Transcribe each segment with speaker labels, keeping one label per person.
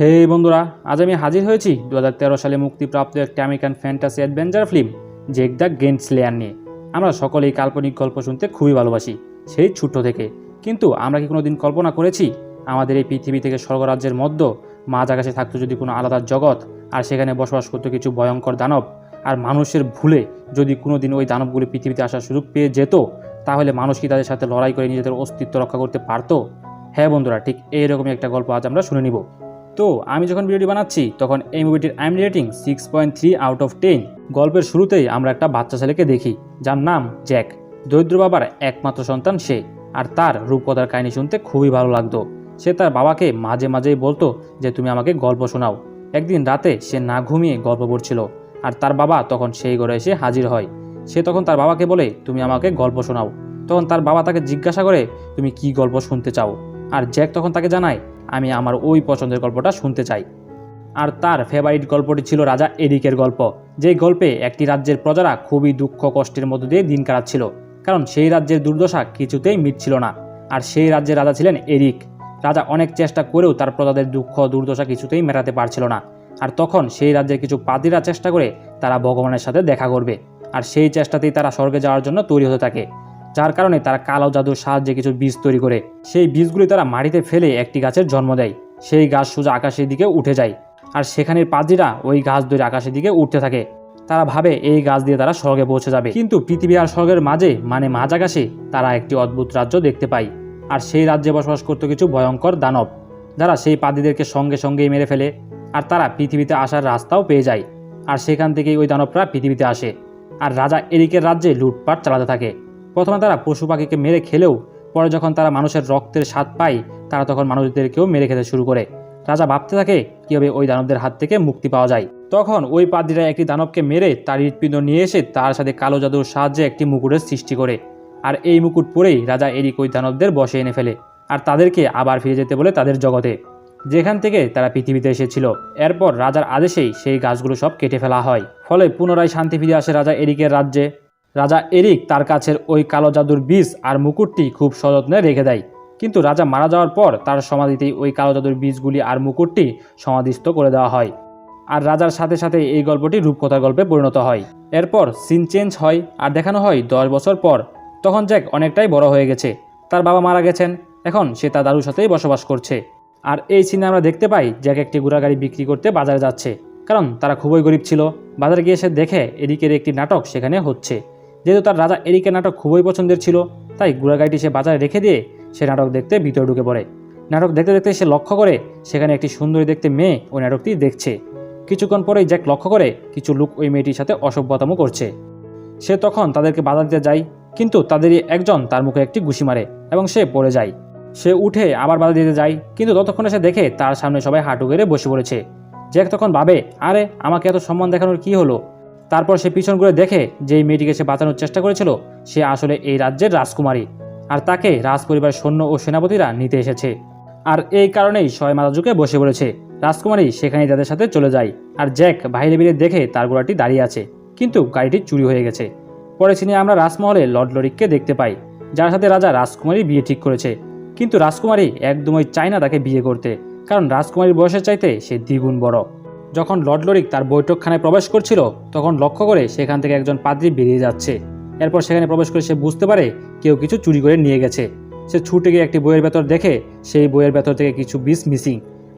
Speaker 1: হে বন্ধুরা, আজ আমি হাজির হয়েছি দু হাজার তেরো সালে মুক্তিপ্রাপ্ত একটি American fantasy adventure film Jack the giant slayer নিয়ে। আমরা সকলেই কাল্পনিক গল্প শুনতে খুবই ভালোবাসি, সেই ছোট্ট থেকে। কিন্তু আমরা কি কোনো দিন কল্পনা করেছি, আমাদের এই পৃথিবী থেকে স্বর্গরাজ্যের মধ্য, মাঝ আকাশে থাকতো যদি কোনো আলাদা জগৎ, আর সেখানে বসবাস করতো কিছু ভয়ঙ্কর দানব, আর মানুষের ভুলে যদি কোনো দিন ওই দানবগুলি পৃথিবীতে আসার সুযোগ পেয়ে যেত, তাহলে মানুষ কি তাদের সাথে লড়াই করে নিজেদের অস্তিত্ব রক্ষা করতে পারতো? হ্যাঁ বন্ধুরা, ঠিক এইরকমই একটা গল্প আজ আমরা শুনে নিব। তো আমি যখন ভিডিওটি বানাচ্ছি, তখন এই মুভিটির I'm rating six point three out of ten গল্পের শুরুতেই আমরা একটা বাচ্চা ছেলেকে দেখি, যার নাম জ্যাক। দরিদ্র বাবার একমাত্র সন্তান সে, আর তার রূপকথার কাহিনী শুনতে খুবই ভালো লাগতো। সে তার বাবাকে মাঝে মাঝেই বলতো যে, তুমি আমাকে গল্প শোনাও। একদিন রাতে সে না ঘুমিয়ে গল্প পড়ছিল, আর তার বাবা তখন সেই ঘরে এসে হাজির হয়। সে তখন তার বাবাকে বলে, তুমি আমাকে গল্প শোনাও। তখন তার বাবা তাকে জিজ্ঞাসা করে, তুমি কি গল্প শুনতে চাও? আর জ্যাক তখন তাকে জানায় আমি আমার ওই পছন্দের গল্পটা শুনতে চাই। আর তার ফেভারিট গল্পটি ছিল রাজা এরিকের গল্প। যেই গল্পে একটি রাজ্যের প্রজারা খুবই দুঃখ কষ্টের মধ্য দিয়ে দিন কাটাচ্ছিল। কারণ সেই রাজ্যের দুর্দশা কিছুতেই মিটছিল না। আর সেই রাজ্যের রাজা ছিলেন এরিক। রাজা অনেক চেষ্টা করেও তার প্রজাদের দুঃখ দুর্দশা কিছুতেই মেটাতে পারছিল না। আর তখন সেই রাজ্যের কিছু পাদিরা চেষ্টা করে তারা ভগবানের সাথে দেখা করবে। আর সেই চেষ্টাতেই তারা স্বর্গে যাওয়ার জন্য তৈরি হতে থাকে। যার কারণে তারা কালো জাদুর সাহায্যে কিছু বীজ তৈরি করে। সেই বীজগুলি তারা মাটিতে ফেলে একটি গাছের জন্ম দেয়। সেই গাছ সোজা আকাশের দিকে উঠে যায়। আর সেখানের পাদ্রীরা ওই গাছ ধরে আকাশের দিকে উঠতে থাকে। তারা ভাবে এই গাছ দিয়ে তারা স্বর্গে পৌঁছে যাবে। কিন্তু পৃথিবী আর স্বর্গের মাঝে মানে মাঝ আকাশে তারা একটি অদ্ভুত রাজ্য দেখতে পায়। আর সেই রাজ্যে বসবাস করতো কিছু ভয়ঙ্কর দানব, যারা সেই পাদ্রীদেরকে সঙ্গে সঙ্গেই মেরে ফেলে। আর তারা পৃথিবীতে আসার রাস্তাও পেয়ে যায়। আর সেখান থেকেই ওই দানবরা পৃথিবীতে আসে। আর রাজা এরিকের রাজ্যে লুটপাট চালাতে থাকে। প্রথমে তারা পশু পাখিকে মেরে খেলেও, পরে যখন তারা মানুষের রক্তের স্বাদ পায়, তারা তখন মানুষদেরকেও মেরে খেতে শুরু করে। রাজা ভাবতে থাকে কীভাবে ওই দানবদের হাত থেকে মুক্তি পাওয়া যায়। তখন ওই পাদ্রীরা একটি দানবকে মেরে তার হৃৎপিণ্ড নিয়ে এসে তার সাথে কালো জাদুর সাহায্যে একটি মুকুটের সৃষ্টি করে। আর এই মুকুট পরেই রাজা এরিক ওই দানবদের বসে এনে ফেলে আর তাদেরকে আবার ফিরে যেতে বলে তাদের জগতে। যেখান থেকে তারা পৃথিবীতে এসেছিল, এরপর রাজার আদেশেই সেই গাছগুলো সব কেটে ফেলা হয়। ফলে পুনরায় শান্তি ফিরে আসে রাজা এরিকের রাজ্যে। রাজা এরিক তার কাছের ওই কালো জাদুর বীজ আর মুকুটটি খুব সযত্নে রেখে দেয়। কিন্তু রাজা মারা যাওয়ার পর তার সমাধিতেই ওই কালো জাদুর বীজগুলি আর মুকুটটি সমাধিস্থ করে দেওয়া হয়। আর রাজার সাথে সাথে এই গল্পটি রূপকথার গল্পে পরিণত হয়। এরপর সিন চেঞ্জ হয় আর দেখানো হয় দশ বছর পর। তখন জ্যাক অনেকটাই বড় হয়ে গেছে। তার বাবা মারা গেছেন। এখন সে তার দাদুর সাথেই বসবাস করছে। আর এই সিনে আমরা দেখতে পাই জ্যাক একটি ঘোড়া গাড়ি বিক্রি করতে বাজারে যাচ্ছে। কারণ তারা খুবই গরিব ছিল। বাজারে গিয়ে সে দেখে এদিকের একটি নাটক সেখানে হচ্ছে। যেহেতু তার রাজা এরিকের নাটক খুবই পছন্দের ছিল, তাই ঘোড়া গাড়িটি সে বাজারে রেখে দিয়ে সে নাটক দেখতে ভিতরে ঢুকে পড়ে। নাটক দেখতে দেখতে সে লক্ষ্য করে সেখানে একটি সুন্দরী দেখতে মেয়ে ওই নাটকটি দেখছে। কিছুক্ষণ পরেই জ্যাক লক্ষ্য করে কিছু লোক ওই মেয়েটির সাথে অসভ্যতামও করছে। সে তখন তাদেরকে বাধা দিতে যায়, কিন্তু তাদেরই একজন তার মুখে একটি ঘুষি মারে এবং সে পড়ে যায়। সে উঠে আবার বাধা দিতে যায়, কিন্তু ততক্ষণে সে দেখে তার সামনে সবাই হাঁটু গেড়ে বসে পড়েছে। জ্যাক তখন ভাবে, আরে, আমাকে এত সম্মান দেখানোর কি হলো? তারপর সে পিছন করে দেখে যেই মেয়েটিকে সে বাঁচানোর চেষ্টা করেছিল, সে আসলে এই রাজ্যের রাজকুমারী। আর তাকে রাজ পরিবারের সৈন্য ও সেনাপতিরা নিতে এসেছে। আর এই কারণেই মাথা ঝুঁকে বসে পড়েছে। রাজকুমারী সেখানেই তাদের সাথে চলে যায়। আর জ্যাক বাইরে বেরিয়ে দেখে তার ঘোড়াটি দাঁড়িয়ে আছে। কিন্তু গাড়িটি চুরি হয়ে গেছে। পরে সিনে আমরা রাজমহলে লর্ড লরিককে দেখতে পাই, যার সাথে রাজা রাজকুমারী বিয়ে ঠিক করেছে। কিন্তু রাজকুমারী একদমই চায় না তাকে বিয়ে করতে। কারণ রাজকুমারীর বয়সের চাইতে সে দ্বিগুণ বড়। যখন লর্ড লরিক তার বৈঠকখানায় প্রবেশ করছিল, তখন লক্ষ্য করে সেখান থেকে একজন পাদ্রী বেরিয়ে যাচ্ছে। এরপর সেখানে প্রবেশ করে সে বুঝতে পারে কেউ কিছু চুরি করে নিয়ে গেছে। সে ছুটে গিয়ে একটি বইয়ের ভেতর দেখে সেই বইয়ের ভেতর থেকে কিছু বিষ মিসিং,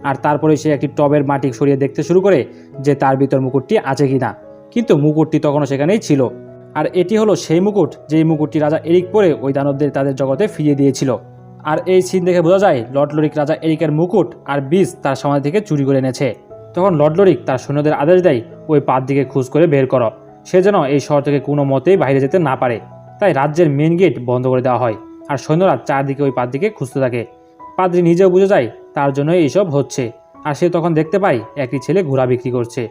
Speaker 1: আর তারপরে সে একটি টবের মাটি সরিয়ে দেখতে শুরু করে যে তার ভিতর মুকুটটি আছে কিনা। কিন্তু মুকুটটি তখনও সেখানেই ছিল, আর এটি হলো সেই মুকুট যেই মুকুটটি রাজা এরিক পরে ওই দানবদের তাদের জগতে ফিরিয়ে দিয়েছিল। আর এই সিন দেখে বোঝা যায়, লর্ড লরিক রাজা এরিকের মুকুট আর বীজ তার সমাধি থেকে চুরি করে এনেছে। তখন লর্ড লরিক তার সৈন্যদের আদেশ দেয়, ওই পাত দিকে খুঁজ করে বের করো। সে যেন এই শহর থেকে কোনো মতেই বাইরে যেতে না পারে। তাই রাজ্যের মেন গেট বন্ধ করে দেওয়া হয়, আর সৈন্যরা চারদিকে ওই পাত দিকে খুঁজতে থাকে। পাদ্রি নিজেও বুঝে যায় তার জন্যই এইসব হচ্ছে, আর সে তখন দেখতে পায় একটি ছেলে ঘোড়া বিক্রি করছে,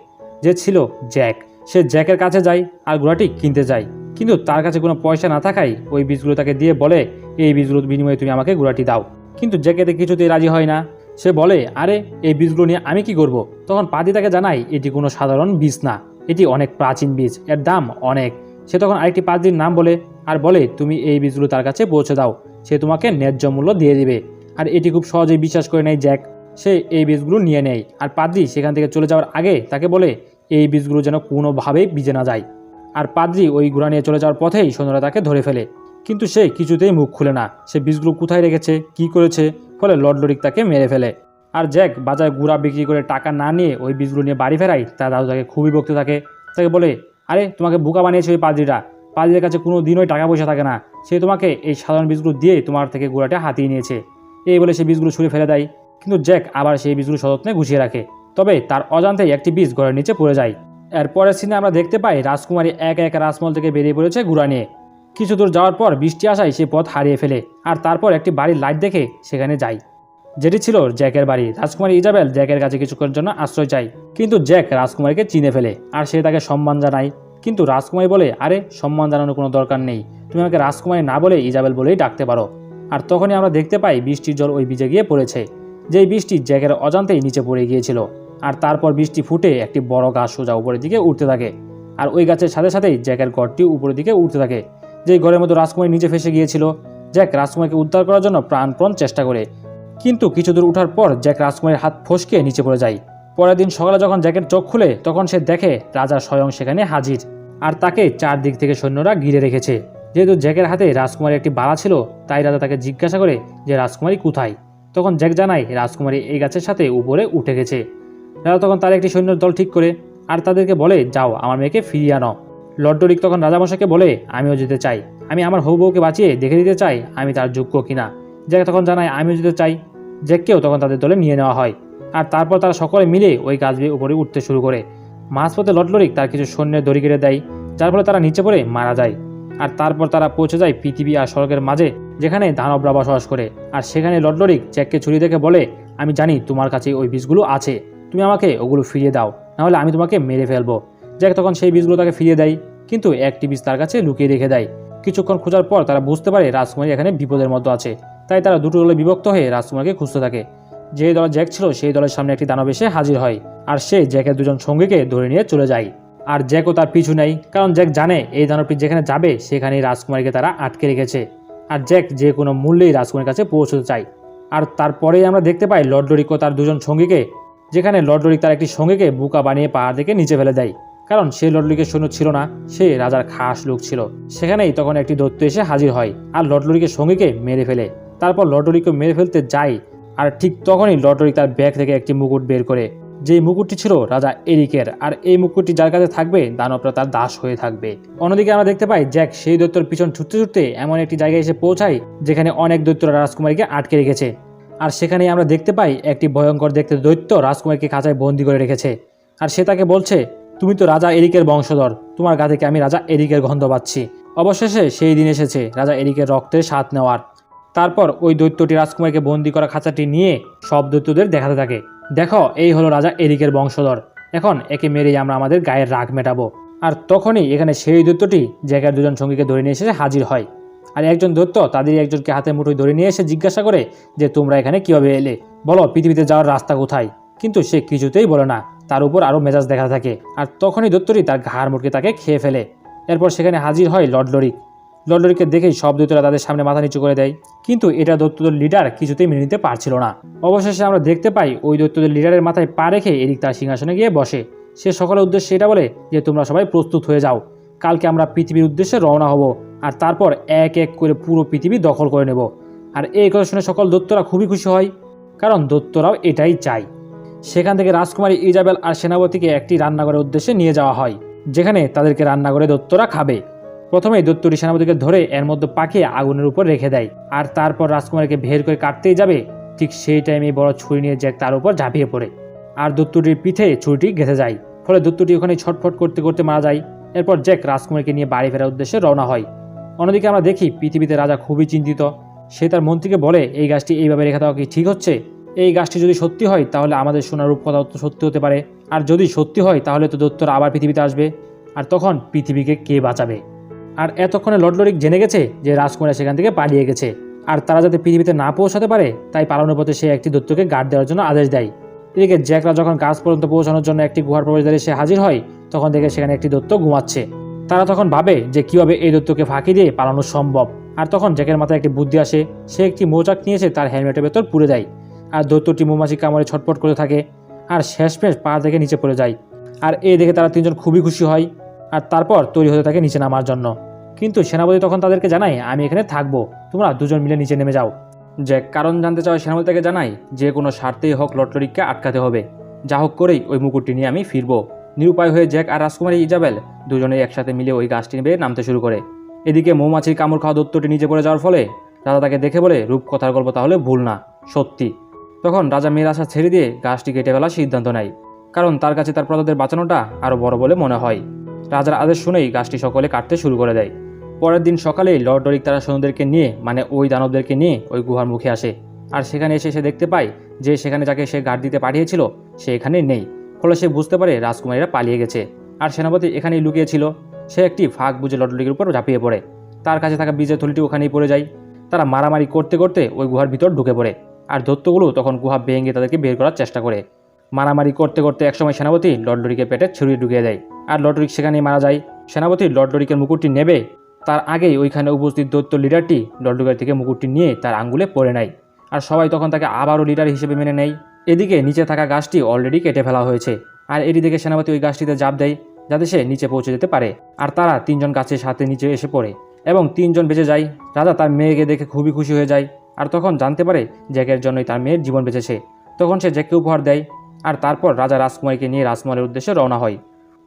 Speaker 1: যে ছিল জ্যাক। সে জ্যাকের কাছে যায় আর ঘোড়াটি কিনতে যায়, কিন্তু তার কাছে কোনো পয়সা না থাকায় ওই বীজগুলো তাকে দিয়ে বলে, এই বীজগুলোর বিনিময়ে তুমি আমাকে ঘোড়াটি দাও। কিন্তু জ্যাকেতে কিছুতেই রাজি হয় না। সে বলে, আরে, এই বীজগুলো নিয়ে আমি কি করব? তখন পাদি তাকে জানায়, এটি কোনো সাধারণ বীজ না। এটি অনেক প্রাচীন বীজ। এর দাম অনেক। সে তখন আরেকটি পাদ্রির নাম বলে, আর বলে, তুমি এই বীজগুলো তার কাছে পৌঁছে দাও। সে তোমাকে ন্যায্য মূল্য দিয়ে দিবে। আর এটি খুব সহজেই বিশ্বাস করে নেয়, জ্যাক। সে এই বীজগুলো নিয়ে নেয়। আর পাদ্রি সেখান থেকে চলে যাওয়ার আগে তাকে বলে, এই বীজগুলো যেন কোনোভাবেই ভিজে না যায়। আর পাদ্রি ওই ঘোড়া নিয়ে চলে যাওয়ার পথেই সৈন্যরা তাকে ধরে ফেলে। কিন্তু সে কিছুতেই মুখ খুলে না। সে বীজগুলো কোথায় রেখেছে? কি করেছে? ফলে লর্ড লরিক তাকে মেরে ফেলে। আর জ্যাক বাজারে গুড়া বিক্রি করে টাকা না নিয়ে ওই বীজগুলো নিয়ে বাড়ি ফেরায় তার দাদু তাকে খুবই বকতে থাকে। তাকে বলে, আরে, তোমাকে বোকা বানিয়েছে ওই পাদ্রিটা। পাদ্রির কাছে কোনো দিনই টাকা পয়সা থাকে না। সে তোমাকে এই সাধারণ বীজগুলো দিয়ে তোমার থেকে গুড়াটা হাতিয়ে নিয়েছে। এই বলে সে বীজগুলো ছুঁড়ে ফেলে দেয়। কিন্তু জ্যাক আবার সেই বীজগুলো সযত্নে গুছিয়ে রাখে। তবে তার অজান্তেই একটি বীজ ঘরের নিচে পড়ে যায়। এরপরের সিনে আমরা দেখতে পাই রাজকুমারী এক এক রাজমহল থেকে বেরিয়ে পড়েছে গুড়া নিয়ে। কিছু দূর যাওয়ার পর বৃষ্টি আসায় সে পথ হারিয়ে ফেলে আর তারপর একটি বাড়ির লাইট দেখে সেখানে যায় যেটি ছিল জ্যাকের বাড়ি। রাজকুমারী ইজাবেল জ্যাকের কাছে কিছুক্ষণের জন্য আশ্রয় চায়। কিন্তু জ্যাক রাজকুমারীকে চিনে ফেলে আর সে তাকে সম্মান জানায়। কিন্তু রাজকুমারী বলে, আরে, সম্মান জানানোর কোনো দরকার নেই। তুমি আমাকে রাজকুমারী না বলে ইজাবেল বলেই ডাকতে পারো। আর তখনই আমরা দেখতে পাই বৃষ্টির জল ওই বীজে গিয়ে পড়েছে। যেই বৃষ্টি জ্যাকের অজান্তেই নিচে পড়ে গিয়েছিল। আর তারপর বৃষ্টি ফুটে একটি বড় গাছ সোজা উপরের দিকে উঠতে থাকে। আর ওই গাছের সাথে সাথেই জ্যাকের গড়টি উপরের দিকে উঠতে থাকে। যেই ঘরের মধ্যে রাজকুমারী নিচে ফেসে গিয়েছিল, জ্যাক রাজকুমারীকে উদ্ধার করার জন্য প্রাণপণ চেষ্টা করে। কিন্তু কিছু দূর উঠার পর জ্যাক রাজকুমারীর হাত ফসকে নিচে পড়ে যায়। পরের দিন সকালে যখন জ্যাকের চোখ খুলে, তখন সে দেখে রাজা স্বয়ং সেখানে হাজির। আর তাকে চারদিক থেকে সৈন্যরা ঘিরে রেখেছে। যেহেতু জ্যাকের হাতে রাজকুমারী একটি বালা ছিল, তাই রাজা তাকে জিজ্ঞাসা করে যে রাজকুমারী কোথায়? তখন জ্যাক জানায়, রাজকুমারী এই গাছের সাথে উপরে উঠে গেছে। রাজা তখন তার একটি সৈন্যের দল ঠিক করে, আর তাদেরকে বলে, যাও, আমার মেয়েকে ফিরিয়ে আনো। লর্ডরিক তখন রাজামশাইকে বলে, আমিও যেতে চাই। আমি আমার হৌ বউকে বাঁচিয়ে দেখে দিতে চাই, আমি তার যোগ্য কিনা? জ্যাক তখন জানায়, আমিও যেতে চাই। জ্যাককেও তখন তাদের দলে নিয়ে নেওয়া হয়। আর তারপর তারা সকলে মিলে ওই গাছ বেয়ে উপরে উঠতে শুরু করে। মাঝপথে লটলরিক তার কিছু সৈন্যের দড়ি কেটে দেয়, যার ফলে তারা নিচে পড়ে মারা যায়। আর তারপর তারা পৌঁছে যায় পৃথিবী আর স্বর্গের মাঝে, যেখানে দানবরা বসবাস করে। আর সেখানে লটলরিক জ্যাককে ছুরি দেখে বলে, আমি জানি তোমার কাছে ওই বীজগুলো আছে। তুমি আমাকে ওগুলো ফিরিয়ে দাও, নাহলে আমি তোমাকে মেরে ফেলব। জ্যাক তখন সেই বীজগুলো তাকে ফিরিয়ে দেয়। কিন্তু একটি বীজ তার কাছে লুকিয়ে রেখে দেয়। কিছুক্ষণ খোঁজার পর তারা বুঝতে পারে রাজকুমারী এখানে বিপদের মতো আছে। তাই তারা দুটো দলে বিভক্ত হয়ে রাজকুমারকে খুঁজতে থাকে। যে দলে জ্যাক ছিল, সেই দলের সামনে একটি দানব এসে হাজির হয় আর সে জ্যাকের দুজন সঙ্গীকে ধরে নিয়ে চলে যায়। আর জ্যাকও তার পিছু নেই কারণ জ্যাক জানে এই দানবটি যেখানে যাবে, সেখানেই রাজকুমারীকে তারা আটকে রেখেছে। আর জ্যাক যে কোনো মূল্যেই রাজকুমারীর কাছে পৌঁছতে চায়। আর তারপরেই আমরা দেখতে পাই লর্ড লরিকও তার দুজন সঙ্গীকে, যেখানে লর্ড লরিক তার একটি সঙ্গীকে বুকা বানিয়ে পাহাড় থেকে নিচে ফেলে দেয়। কারণ সে লর্ডলিকের সৈন্য ছিল না, সে রাজার খাস লোক ছিল। সেখানেই তখন একটি দৈত্য এসে হাজির হয় আর লর্ডলরিকের সঙ্গীকে মেরে ফেলে। তারপর লর্ডলরিককে মেরে ফেলতে যায় আর ঠিক তখনই লর্ডলরিক তার ব্যাগ থেকে একটি মুকুট বের করে। যেই মুকুটটি ছিল রাজা এরিকের আর এই মুকুটটি যার কাছে থাকবে, দানবরা তার দাস হয়ে থাকবে। অন্যদিকে আমরা দেখতে পাই জ্যাক সেই দৈত্যর পিছন ছুটতে ছুটতে এমন একটি জায়গায় এসে পৌঁছায় যেখানে অনেক দৈত্যরা রাজকুমারীকে আটকে রেখেছে। আর সেখানেই আমরা দেখতে পাই একটি ভয়ঙ্কর দেখতে দৈত্য রাজকুমারীকে খাঁচায় বন্দি করে রেখেছে। আর সে তাকে বলছে তুমি তো রাজা এরিকের বংশধর। তোমার গা থেকে আমি রাজা এরিকের গন্ধ পাচ্ছি। অবশেষে সেই দিন এসেছে, রাজা এরিকের রক্তের স্বাদ নেওয়ার। তারপর ওই দৈত্যটি রাজকুমারীকে বন্দি করা খাঁচাটি নিয়ে সব দৈত্যদের দেখাতে থাকে। দেখো, এই হলো রাজা এরিকের বংশধর। এখন একে মেরেই আমরা আমাদের গায়ের রাগ মেটাবো। আর তখনই এখানে সেই দৈত্যটি জ্যাকের দুজন সঙ্গীকে ধরে নিয়ে এসে হাজির হয়। আর একজন দৈত্য তাদের একজনকে হাতে মুঠোয় ধরে নিয়ে এসে জিজ্ঞাসা করে যে, তোমরা এখানে কীভাবে এলে? বলো, পৃথিবীতে যাওয়ার রাস্তা কোথায়? কিন্তু সে কিছুতেই বলে না। তার উপর আরও মেজাজ দেখা থাকে। আর তখনই দত্তরি তার ঘাড় মুটকে তাকে খেয়ে ফেলে। এরপর সেখানে হাজির হয় লর্ড লরিক। লর্ড লরিককে দেখেই সব দৈত্যরা তাদের সামনে মাথা নিচু করে দেয়। কিন্তু এটা দৈত্যদের লিডার কিছুতেই মেনে নিতে পারছিল না। অবশেষে আমরা দেখতে পাই ওই দৈত্যদের লিডারের মাথায় পা রেখে এরিক তার সিংহাসনে গিয়ে বসে। সে সকলের উদ্দেশ্যে এটা বলে যে, তোমরা সবাই প্রস্তুত হয়ে যাও। কালকে আমরা পৃথিবীর উদ্দেশ্যে রওনা হব আর তারপর এক এক করে পুরো পৃথিবী দখল করে নেব। আর এই কথা শুনে সকল দৈত্যরা খুবই খুশি হয়, কারণ দৈত্যরাও এটাই চায়। সেখান থেকে রাজকুমারী ইজাবেল আর সেনাপতিকে একটি রান্নাঘরের উদ্দেশ্যে নিয়ে যাওয়া হয়, যেখানে তাদেরকে রান্নাঘরে দত্তরা খাবে। প্রথমে দত্তটি সেনাপতিকে ধরে এর মধ্যে পাকিয়ে আগুনের উপর রেখে দেয়, আর তারপর রাজকুমারীকে ভের করে কাটতেই যাবে। ঠিক সেই টাইমে বড় ছুরি নিয়ে জ্যাক তার উপর ঝাঁপিয়ে পড়ে, আর দত্তুটির পিঠে ছুরিটি গেঁথে যায়। ফলে দত্তুটি ওখানে ছটফট করতে করতে মারা যায়। এরপর জ্যাক রাজকুমারীকে নিয়ে বাড়ি ফেরার উদ্দেশ্যে রওনা হয়। অন্যদিকে আমরা দেখি, পৃথিবীতে রাজা খুবই চিন্তিত। সে তার মন্ত্রীকে বলে, এই গাছটি এইভাবে রেখে দেওয়া কি ঠিক হচ্ছে? এই গাছটি যদি সত্যি হয়, তাহলে আমাদের সোনার রূপকথা তো সত্যি হতে পারে। আর যদি সত্যি হয়, তাহলে তো দত্তর আবার পৃথিবীতে আসবে। আর তখন পৃথিবীকে কে বাঁচাবে? আর এতক্ষণে লডলরিক জেনে গেছে যে রাজকুমারী সেখান থেকে পালিয়ে গেছে। আর তারা যাতে পৃথিবীতে না পৌঁছাতে পারে, তাই পালানোর পথে সে একটি দত্তকে গার্ড দেওয়ার জন্য আদেশ দেয়। এদিকে জ্যাকরা যখন গাছ পর্যন্ত পৌঁছানোর জন্য একটি গুহার প্রবেশদ্বারে সে হাজির হয়, তখন দেখে সেখানে একটি দত্ত ঘুমাচ্ছে। তারা তখন ভাবে যে কীভাবে এই দত্তকে ফাঁকি দিয়ে পালানো সম্ভব। আর তখন জ্যাকের মাথায় একটি বুদ্ধি আসে, সে একটি মৌচাক নিয়েছে তার হেলমেটের ভেতর পুড়ে দেয় আর দৈত্যটি মৌমাছি কামড়ে ছটপট করে থাকে। আর শেষমেশ পা থেকে নিচে পড়ে যায়। আর এই দেখে তারা তিনজন খুবই খুশি হয়। আর তারপর তৈরি হতে থাকে নিচে নামার জন্য। কিন্তু সেনাপতি তখন তাদেরকে জানায়, আমি এখানে থাকব। তোমরা দুজন মিলে নিচে নেমে যাও। যে কারণ জানতে চাওয়া সেনাপতি তাকে জানায়, যে কোনো স্বার্থেই হোক লটলরিককে আটকাতে হবে। যা হোক করেই ওই মুকুটটি নিয়ে আমি ফিরবো। নিরুপায় হয়ে জ্যাক আর রাজকুমারী ইজাবেল দুজনে একসাথে মিলে ওই গাছটি বেয়ে নামতে শুরু করে। এদিকে মৌমাছির কামড় খাওয়া দত্তটি নিচে পড়ে যাওয়ার ফলে রাজা তাকে দেখে বলে, রূপকথার গল্প তাহলে ভুল না, সত্যি। তখন রাজা মেয়ের আশা ছেড়ে দিয়ে গাছটি কেটে ফেলার সিদ্ধান্ত নেয়, কারণ তার কাছে তার প্রজাদের বাঁচানোটা আরও বড় বলে মনে হয়। রাজার আদেশ শুনেই গাছটি সকলে কাটতে শুরু করে দেয়। পরের দিন সকালেই লর্ড ডরিক তারা সৈন্যদেরকে নিয়ে মানে ওই দানবদেরকে নিয়ে ওই গুহার মুখে আসে। আর সেখানে এসে সে দেখতে পায় যে সেখানে যাকে সে গার্ড দিতে পাঠিয়েছিল, সে এখানে নেই। ফলে সে বুঝতে পারে রাজকুমারীরা পালিয়ে গেছে। আর সেনাপতি এখানেই লুকিয়েছিল সে একটি ফাঁক বুঝে ডরিকের উপর ঝাঁপিয়ে পড়ে। তার কাছে থাকা বীজের থলিটি ওখানেই পড়ে যায়। তারা মারামারি করতে করতে ওই গুহার ভিতর ঢুকে পড়ে। আর দত্তগুলো তখন গুহা ভেঙে তাদেরকে বের করার চেষ্টা করে। মারামারি করতে করতে একসময় সেনাপতি লর্ড ডরিকের পেটে ছুরিয়ে ঢুকিয়ে দেয়। আর লর্ড সেখানেই মারা যায়। সেনাপতি লর্ড ডরিকের মুকুটটি নেবে। তার আগেই ওইখানে উপস্থিত দৈত্য লিডারটি লর্ড থেকে মুকুটটি নিয়ে তার আঙ্গুলে পড়ে নেয়। আর সবাই তখন তাকে আবারও লিডার হিসেবে মেনে নেয়। এদিকে নিচে থাকা গাছটি অলরেডি কেটে ফেলা হয়েছে। আর এটি দেখে সেনাপতি ওই গাছটিতে জাপ দেয়, যাতে সে নিচে পৌঁছে যেতে পারে। আর তারা তিনজন গাছের সাথে নিচে এসে পড়ে। এবং তিনজন বেঁচে যায়। রাজা তার মেয়েকে দেখে খুবই খুশি হয়ে যায়। আর তখন জানতে পারে জ্যাকের জন্যই তার মেয়ের জীবন বেঁচেছে। তখন সে জ্যাককে উপহার দেয় আর তারপর রাজা রাজকুমারীকে নিয়ে রাজমহলের উদ্দেশ্যে রওনা হয়।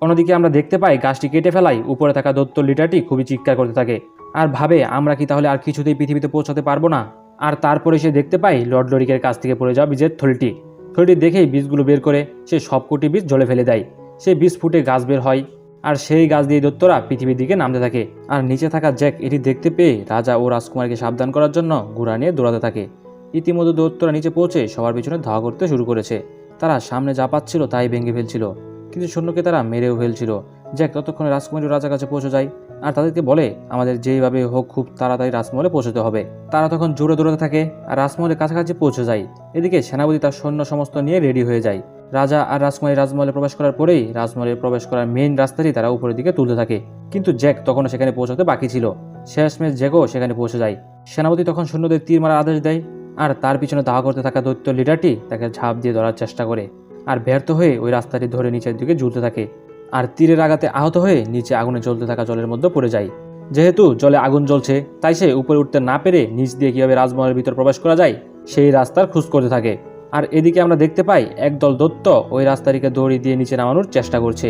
Speaker 1: অন্যদিকে আমরা দেখতে পাই গাছটি কেটে ফেলাই উপরে থাকা দত্ত লিটারটি খুবই চিৎকার করতে থাকে। আর ভাবে, আমরা কি তাহলে আর কিছুতেই পৃথিবীতে পৌঁছাতে পারব না? আর তারপরে সে দেখতে পাই লর্ড লরিকের কাছ থেকে পড়ে যাওয়া বীজের থলিটি। থলিটি দেখেই বীজগুলো বের করে সে সবকটি বীজ জলে ফেলে দেয়। সে বীজ ফুটে গাছ বের হয়। আর সেই গাছ দিয়ে দত্তরা পৃথিবীর দিকে নামতে থাকে। আর নিচে থাকা জ্যাক এটি দেখতে পেয়ে রাজা ও রাজকুমারকে সাবধান করার জন্য ঘোড়া নিয়ে দৌড়াতে থাকে। ইতিমধ্যে দত্তরা নিচে পৌঁছে সবার পিছনে ধাওয়া করতে শুরু করেছে। তারা সামনে যা পাচ্ছিল তাই ভেঙে ফেলছিল। কিন্তু সৈন্যকে তারা মেরেও ফেলছিল। জ্যাক ততক্ষণে রাজকুমারী রাজার কাছে পৌঁছে যায় আর তাদেরকে বলে, আমাদের যেইভাবে হোক খুব তাড়াতাড়ি রাজমহলে পৌঁছতে হবে। তারা তখন জোরে দৌড়াতে থাকে আর রাজমহলের কাছাকাছি পৌঁছে যায়। এদিকে সেনাপতি তার সৈন্য সমস্ত নিয়ে রেডি হয়ে যায়। রাজা আর রাজকুমারী রাজমহলে প্রবেশ করার পরেই রাজমহলে প্রবেশ করার মেইন রাস্তাটি তারা উপরের দিকে তুলতে থাকে। কিন্তু জ্যাক তখনও সেখানে পৌঁছাতে বাকি ছিল। শেষমেশ জ্যাকও সেখানে পৌঁছে যায়। সেনাপতি তখন সৈন্যদের তীর মারার আদেশ দেয় আর তার পিছনে দাওয়া করতে থাকা দৈত্য লিডারটি তাকে ঝাঁপ দিয়ে ধরার চেষ্টা করে আর ব্যর্থ হয়ে ওই রাস্তাটি ধরে নিচের দিকে ঝুলতে থাকে আর তীরের আঘাতে আহত হয়ে নিচে আগুনে জ্বলতে থাকা জলের মধ্যে পড়ে যায়। যেহেতু জলে আগুন জ্বলছে, তাই সে উপরে উঠতে না পেরে নিচ দিয়ে কীভাবে রাজমহলের ভিতর প্রবেশ করা যায়, সেই রাস্তার খোঁজ করতে থাকে। আর এদিকে আমরা দেখতে পাই একদল দত্ত ওই রাস্তাটিকে দড়ি দিয়ে নিচে নামানোর চেষ্টা করছে,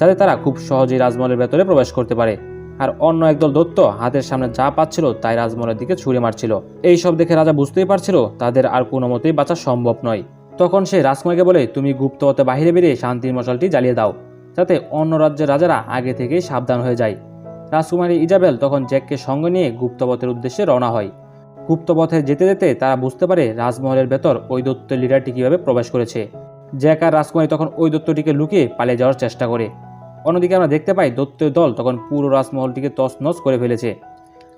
Speaker 1: যাতে তারা খুব সহজেই রাজমহলের ভেতরে প্রবেশ করতে পারে। আর অন্য একদল দত্ত হাতের সামনে যা পাচ্ছিল তাই রাজমহলের দিকে ছুঁড়ে মারছিল। এই সব দেখে রাজা বুঝতেই পারছিল তাদের আর কোনো মতেই বাঁচা সম্ভব নয়। তখন সে রাজকুমারকে বলে, তুমি গুপ্ত পথে বাহিরে বেরিয়ে শান্তির মশালটি জ্বালিয়ে দাও, যাতে অন্য রাজ্যের রাজারা আগে থেকেই সাবধান হয়ে যায়। রাজকুমারী ইজাবেল তখন জ্যাককে সঙ্গে নিয়ে গুপ্তপথের উদ্দেশ্যে রওনা হয়। গুপ্তপথে যেতে যেতে তারা বুঝতে পারে রাজমহলের ভেতর ওই দত্তের লিডারটি কীভাবে প্রবেশ করেছে। জ্যাক আর রাজকুমারী তখন ওই দত্তটিকে লুকিয়ে পালিয়ে যাওয়ার চেষ্টা করে। অন্যদিকে আমরা দেখতে পাই দত্তের দল তখন পুরো রাজমহলটিকে তছনছ করে ফেলেছে।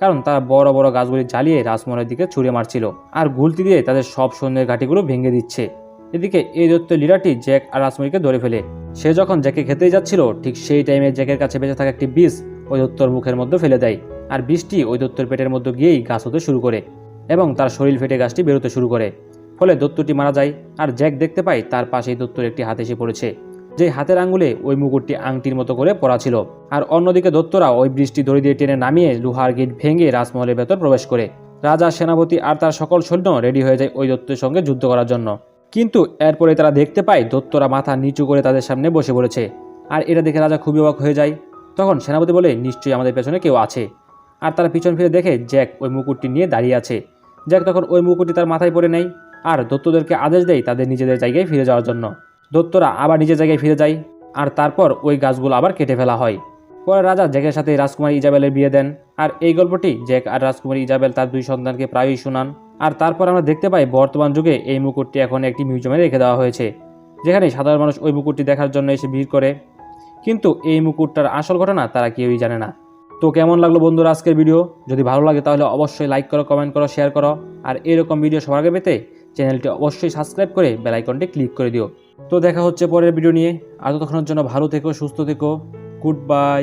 Speaker 1: কারণ তারা বড় বড় গাছগুলি জ্বালিয়ে রাজমহলের দিকে ছুঁড়ে মারছিল আর গুলতি দিয়ে তাদের সব সৈন্যের ঘাটিগুলো ভেঙে দিচ্ছে। এদিকে এই দত্তের লিডারটি জ্যাক আর রাজকুমারীকে ধরে ফেলে। সে যখন জ্যাকে খেতেই যাচ্ছিল, ঠিক সেই টাইমে জ্যাকের কাছে বেঁচে থাকা একটি বিষ ওই দত্তর মুখের মধ্যে ফেলে দেয়। আর বৃষ্টি ওই দত্তর পেটের মধ্যে গিয়েই গাছ হতে শুরু করে এবং তার শরীর ফেটে গাছটি বেরোতে শুরু করে। ফলে দত্তটি মারা যায় আর জ্যাক দেখতে পায় তার পাশেই দত্তর একটি হাত এসে পড়েছে। যে হাতের আঙ্গুলে ওই মুকুটটি আংটির মতো করে পড়া ছিল। আর অন্যদিকে দত্তরা ওই বৃষ্টি দড়ি দিয়ে টেনে নামিয়ে লোহার গেট ভেঙে রাজমহলের ভেতর প্রবেশ করে। রাজা, সেনাপতি আর তার সকল সৈন্য রেডি হয়ে যায় ওই দত্তের সঙ্গে যুদ্ধ করার জন্য। কিন্তু এরপরে তারা দেখতে পায় দত্তরা মাথা নিচু করে তাদের সামনে বসে পড়েছে। আর এটা দেখে রাজা খুবই অবাক হয়ে যায়। তখন সেনাপতি বলে, নিশ্চয়ই আমাদের পেছনে কেউ আছে। আর তারা পিছন ফিরে দেখে জ্যাক ওই মুকুটটি নিয়ে দাঁড়িয়ে আছে। জ্যাক তখন ওই মুকুটটি তার মাথায় পড়ে নেয় আর দত্তদেরকে আদেশ দেয় তাদের নিজেদের জায়গায় ফিরে যাওয়ার জন্য। দত্তরা আবার নিজের জায়গায় ফিরে যায় আর তারপর ওই গাছগুলো আবার কেটে ফেলা হয়। পরে রাজা জ্যাকের সাথে রাজকুমারী ইজাবেলের বিয়ে দেন আর এই গল্পটি জ্যাক আর রাজকুমারী ইজাবেল তার দুই সন্তানকে প্রায়ই শোনান। আর তারপর আমরা দেখতে পাই বর্তমান যুগে এই মুকুটটি এখন একটি মিউজিয়ামে রেখে দেওয়া হয়েছে, যেখানে সাধারণ মানুষ ওই মুকুটটি দেখার জন্য এসে ভিড় করে। কিন্তু এই মুকুটটার আসল ঘটনা তারা কেউই জানে না। তো কেমন লাগল বন্ধুরা আজকের ভিডিও? যদি ভালো লাগে তাহলে অবশ্যই লাইক করো কমেন্ট করো শেয়ার করো। আর এরকম ভিডিও সবার আগে পেতে চ্যানেলটি অবশ্যই সাবস্ক্রাইব করে বেলাইকনটি ক্লিক করে দিও। তো দেখা হচ্ছে পরের ভিডিও নিয়ে। আর ততক্ষণের জন্য ভালো থেকো, সুস্থ থেকো। Good bye